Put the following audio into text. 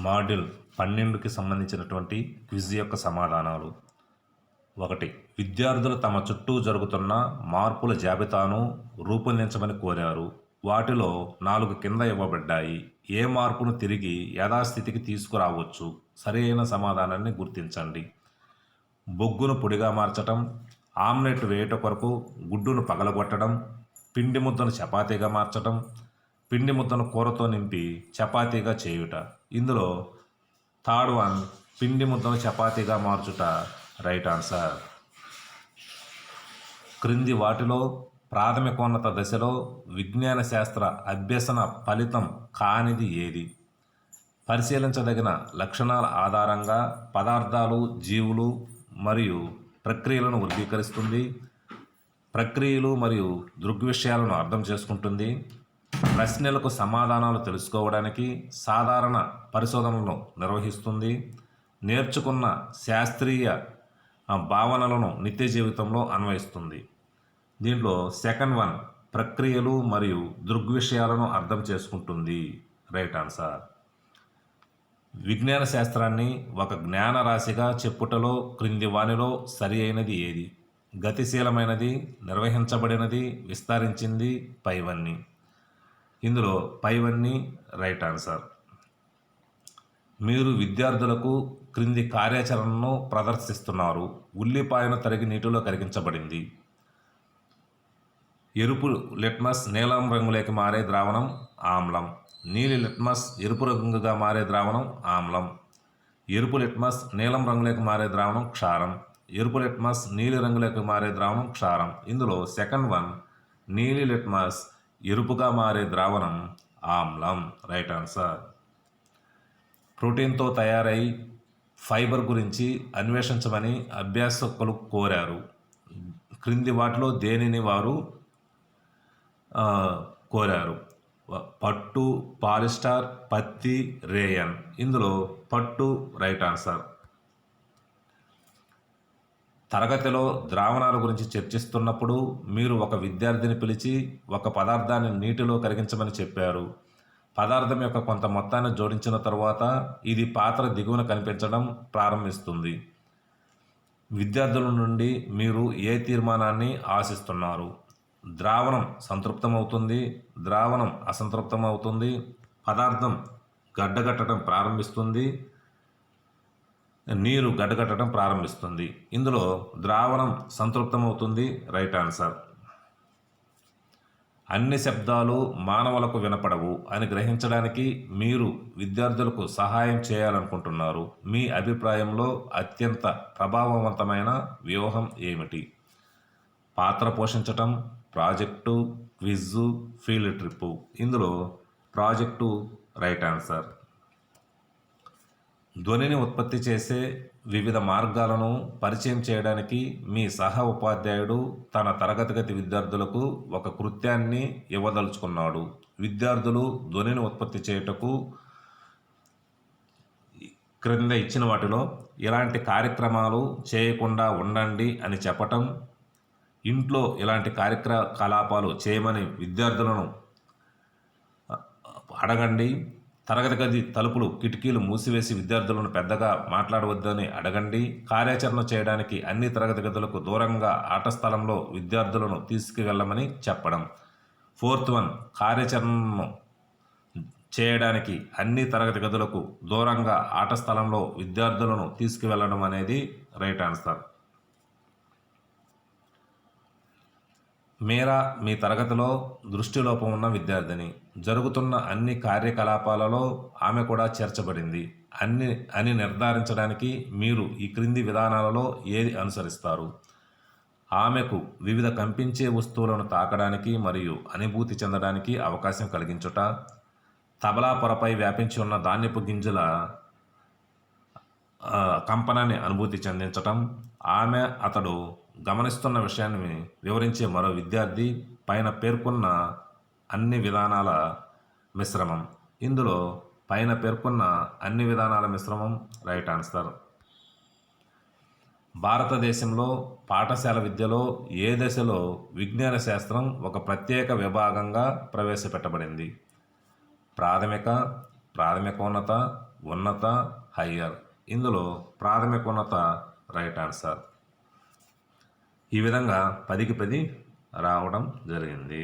Module పన్నెండుకి సంబంధించినటువంటి quiz యొక్క సమాధానాలు. ఒకటి విద్యార్థులు తమ చుట్టూ జరుగుతున్న మార్పుల జాబితాను రూపొందించమని కోరారు. వాటిలో నాలుగు కింద ఇవ్వబడ్డాయి. ఏ మార్పును తిరిగి యథాస్థితికి తీసుకురావచ్చు? సరైన సమాధానాన్ని గుర్తించండి. బొగ్గును పొడిగా మార్చటం ఆమ్లెట్ వేయట కొరకు గుడ్డును పగలగొట్టడం పిండి ముద్దను చపాతీగా మార్చటం పిండి ముద్దను కూరతో నింపి చపాతీగా చేయుట. ఇందులో థర్డ్ వన్ పిండి ముద్దను చపాతీగా మార్చుట. Right answer. క్రింది వాటిలో ప్రాథమికోన్నత దశలో విజ్ఞాన శాస్త్ర అభ్యసన ఫలితం కానిది ఏది? పరిశీలించదగిన లక్షణాల ఆధారంగా పదార్థాలు జీవులు మరియు ప్రక్రియలను వర్గీకరిస్తుంది. ప్రక్రియలు మరియు దృగ్విషయాలను అర్థం చేసుకుంటుంది. ప్రశ్నలకు సమాధానాలు తెలుసుకోవడానికి సాధారణ పరిశోధనలను నిర్వహిస్తుంది. నేర్చుకున్న శాస్త్రీయ భావనలను నిత్య జీవితంలో అన్వయిస్తుంది. దీంట్లో సెకండ్ వన్ ప్రక్రియలు మరియు దృగ్విషయాలను అర్థం చేసుకుంటుంది. Right answer. విజ్ఞాన శాస్త్రాన్ని ఒక జ్ఞాన రాశిగా చెప్పుటలో క్రింది వానిలో సరి అయినది ఏది? గతిశీలమైనది నిర్వహించబడినది విస్తరించింది పైవన్నీ ఇందులో పైవన్నీ రైట్ ఆన్సర్. మీరు విద్యార్థులకు క్రింది కార్యాచరణను ప్రదర్శిస్తున్నారు. ఉల్లిపాయను తరిగి నీటిలో కరిగించబడింది. ఎరుపు లిట్మస్ నీలం రంగులోకి మారే ద్రావణం ఆమ్లం. నీలి లిట్మస్ ఎరుపు రంగుగా మారే ద్రావణం ఆమ్లం. ఎరుపు లిట్మస్ నీలం రంగులోకి మారే ద్రావణం క్షారం. ఎరుపు లిట్మస్ నీలి రంగులోకి మారే ద్రావణం క్షారం. ఇందులో సెకండ్ వన్ నీలి లిట్మస్ ఎరుపుగా మారే ద్రావణం ఆమ్లం. Right answer. ప్రోటీన్తో తయారై ఫైబర్ గురించి అన్వేషించమని అభ్యాసకులు కోరారు. క్రింది వాటిలో దేనిని వారు కోరారు? పట్టు పాలిస్టార్ పత్తి రేయన్. ఇందులో పట్టు రైట్ ఆన్సర్. తరగతిలో ద్రావణాల గురించి చర్చిస్తున్నప్పుడు మీరు ఒక విద్యార్థిని పిలిచి ఒక పదార్థాన్ని నీటిలో కరిగించమని చెప్పారు. పదార్థం యొక్క కొంత మొత్తాన్ని జోడించిన తర్వాత ఇది పాత్ర దిగువన కనిపించడం ప్రారంభిస్తుంది. విద్యార్థుల నుండి మీరు ఏ తీర్మానాన్ని ఆశిస్తున్నారు? ద్రావణం సంతృప్తమవుతుంది ద్రావణం అసంతృప్తమవుతుంది పదార్థం గడ్డగట్టడం ప్రారంభిస్తుంది నీరు గడ్డగట్టడం ప్రారంభిస్తుంది. ఇందులో ద్రావణం సంతృప్తమవుతుంది. Right answer. అన్ని శబ్దాలు మానవులకు వినపడవు అని గ్రహించడానికి మీరు విద్యార్థులకు సహాయం చేయాలనుకుంటున్నారు. మీ అభిప్రాయంలో అత్యంత ప్రభావవంతమైన వ్యూహం ఏమిటి? పాత్ర పోషించటం ప్రాజెక్టు క్విజ్ ఫీల్డ్ ట్రిప్పు. ఇందులో ప్రాజెక్టు రైట్ ఆన్సర్. ధ్వనిని ఉత్పత్తి చేసే వివిధ మార్గాలను పరిచయం చేయడానికి మీ సహ ఉపాధ్యాయుడు తన తరగతి గతి విద్యార్థులకు ఒక కృత్యాన్ని ఇవ్వదలుచుకున్నాడు. విద్యార్థులు ధ్వనిని ఉత్పత్తి చేయుటకు క్రింద ఇచ్చిన వాటిలో ఇలాంటి కార్యక్రమాలు చేయకుండా ఉండండి అని చెప్పటం ఇంట్లో ఇలాంటి కార్యకలాపాలు చేయమని విద్యార్థులను అడగండి. తరగతి గది తలుపులు కిటికీలు మూసివేసి విద్యార్థులను పెద్దగా మాట్లాడవద్దని అడగండి. కార్యాచరణ చేయడానికి అన్ని తరగతి గదులకు దూరంగా ఆట స్థలంలో విద్యార్థులను తీసుకువెళ్ళమని చెప్పడం. ఫోర్త్ వన్ కార్యాచరణను చేయడానికి అన్ని తరగతి గదులకు దూరంగా ఆట స్థలంలో విద్యార్థులను తీసుకువెళ్ళడం అనేది రైట్ ఆన్సర్. మీరా మీ తరగతిలో దృష్టిలోపం ఉన్న విద్యార్థిని. జరుగుతున్న అన్ని కార్యకలాపాలలో ఆమె కూడా చేర్చబడింది. అన్ని అని నిర్ధారించడానికి మీరు ఈ క్రింది విధానాలలో ఏది అనుసరిస్తారు? ఆమెకు వివిధ కంపించే వస్తువులను తాకడానికి మరియు అనుభూతి చెందడానికి అవకాశం కలిగించుట తబలా పొరపై వ్యాపించి ఉన్న ధాన్యపు గింజల కంపనాన్ని అనుభూతి చెందించటం ఆమె అతడు గమనిస్తున్న విషయాన్ని వివరించే మరో విద్యార్థి పైన పేర్కొన్న అన్ని విధానాల మిశ్రమం. ఇందులో పైన పేర్కొన్న అన్ని విధానాల మిశ్రమం రైట్ ఆన్సర్. భారతదేశంలో పాఠశాల విద్యలో ఏ దశలో విజ్ఞాన శాస్త్రం ఒక ప్రత్యేక విభాగంగా ప్రవేశపెట్టబడింది? ప్రాథమిక ప్రాథమికోన్నత ఉన్నత హయ్యర్. ఇందులో ప్రాథమికోన్నత రైట్ ఆన్సర్. ఈ విధంగా పదికి పది రావడం జరిగింది.